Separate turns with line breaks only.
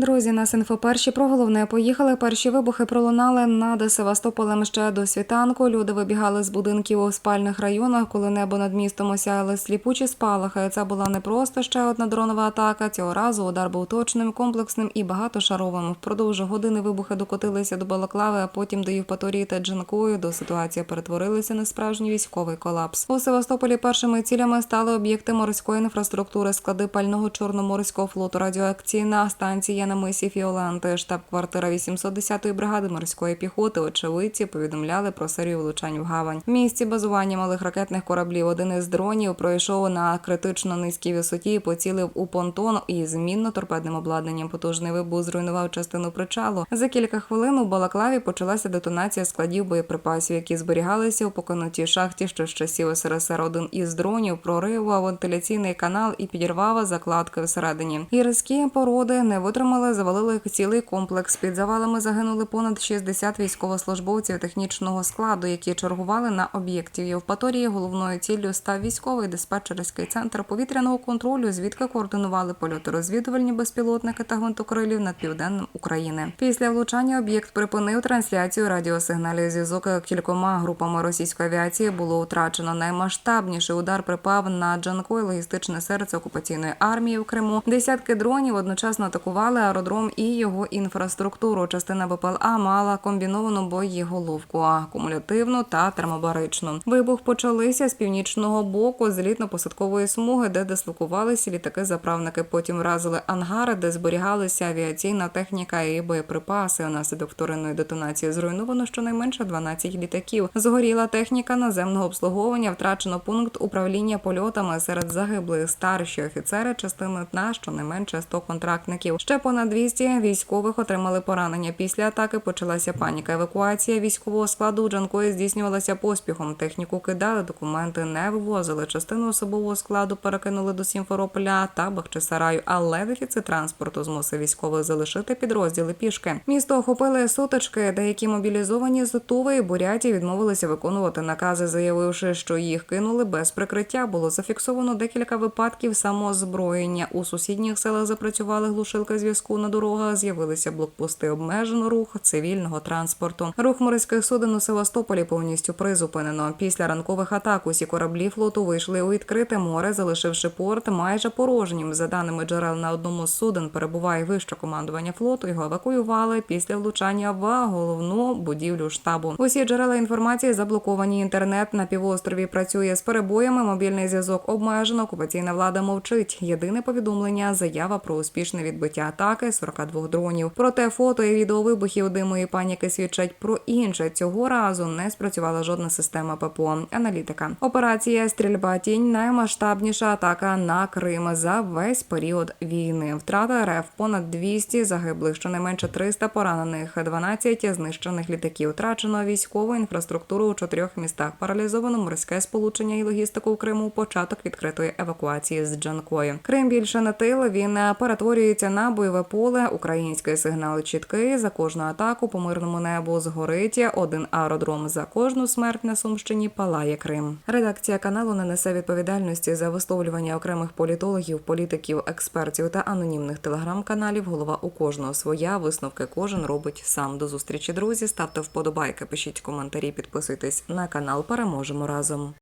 Друзі, нас інфоперші про головне поїхали. Перші вибухи пролунали над Севастополем ще до світанку. Люди вибігали з будинків у спальних районах, коли небо над містом осяяли сліпучі спалахи. Це була не просто ще одна дронова атака. Цього разу удар був точним, комплексним і багатошаровим. Впродовж години вибухи докотилися до Балаклави, а потім до Євпаторії та Джанкою. До ситуації перетворилися на справжній військовий колапс. У Севастополі першими цілями стали об'єкти морської інфраструктури, склади пального чорноморського флоту, радіоакційна станція на мисі Фіоланти, штаб-квартира 810-ї бригади морської піхоти. Очевидці повідомляли про серію влучань в гавань. В місці базування малих ракетних кораблів один із дронів пройшов на критично низькій висоті і поцілив у понтон із змінно-торпедним обладнанням. Потужний вибух зруйнував частину причалу. За кілька хвилин у Балаклаві почалася детонація складів боєприпасів, які зберігалися у покинутій шахті, що з часів СРСР один із дронів прорив вентиляційний канал і підірвав закладки всередині. Гірські породи не витримали, завалили цілий комплекс. Під завалами загинули понад 60 військовослужбовців технічного складу, які чергували на об'єкті. В Євпаторії головною ціллю став військовий диспетчерський центр повітряного контролю, звідки координували польоти розвідувальні безпілотники та гвинтокрилів над південним України. Після влучання об'єкт припинив трансляцію радіосигналів. Зв'язок кількома групами російської авіації було втрачено. Наймасштабніший удар припав на Джанко і логістичне серце окупаційної армії в Криму. Десятки дронів одночасно атакували аеродром і його інфраструктуру. Частина БПЛА мала комбіновану боєголовку, акумулятивну та термобаричну. Вибух почалися з північного боку злітно-посадкової смуги, де дислокувалися літаки-заправники. Потім вразили ангари, де зберігалися авіаційна техніка і боєприпаси. Унаслідок вторинної детонації зруйновано щонайменше 12 літаків. Згоріла техніка наземного обслуговування. Втрачено пункт управління польотами серед загиблих старші офіцери. Частини на щонайменше 100 контрактників. Ще понад 200 військових отримали поранення. Після атаки почалася паніка. Евакуація військового складу Джанкої здійснювалася поспіхом. Техніку кидали, документи не вивозили. Частину особового складу перекинули до Сімферополя та Бахчисараю, але дефіцит транспорту змусив військових залишити підрозділи пішки. Місто охопили сутички. Деякі мобілізовані з Туви і Буряті відмовилися виконувати накази, заявивши, що їх кинули без прикриття. Було зафіксовано декілька випадків самозброєння. У сусідніх селах запрацювали глушилки зв'язку на дорогах. З'явилися блокпости. Обмежено рух цивільного транспорту. Рух морських суден у Севастополі повністю призупинено. Після ранкових атак усі кораблі флоту вийшли у відкрите море, залишивши порт майже порожнім. За даними джерел на одному з суден перебуває вище командування флоту. Його евакуювали після влучання в головну будівлю штабу. Усі джерела інформації заблоковані. Інтернет на півострові працює з перебоями. Мобільний зв'язок обмежено. Окупаційна влада мовчить. Єдине повідомлення заява про успішне відбиття атаки 42 дронів. Проте фото і відео вибухів диму і паніки свідчать про інше. Цього разу не спрацювала жодна система ППО. Аналітика. Операція Стрільба тінь наймасштабніша атака на Крим за весь період війни. Втрата РФ понад 200 загиблих, щонайменше 300 поранених, 12 знищених літаків. Втрачено військову інфраструктуру у чотирьох містах. Паралізовано морське сполучення і логістику в Криму. Початок відкритої евакуації з Джанкою. Крим більше не тил. Він перетворюється на бойове поле. Український сигнал чіткий. За кожну атаку по мирному небу згорить один аеродром. За кожну смерть на Сумщині палає Крим. Редакція каналу не несе відповідальності за висловлювання окремих політологів, політиків, експертів та анонімних телеграм-каналів. Голова у кожного своя. Висновки кожен робить сам. До зустрічі, друзі. Ставте вподобайки, пишіть коментарі, підписуйтесь на канал. Переможемо разом.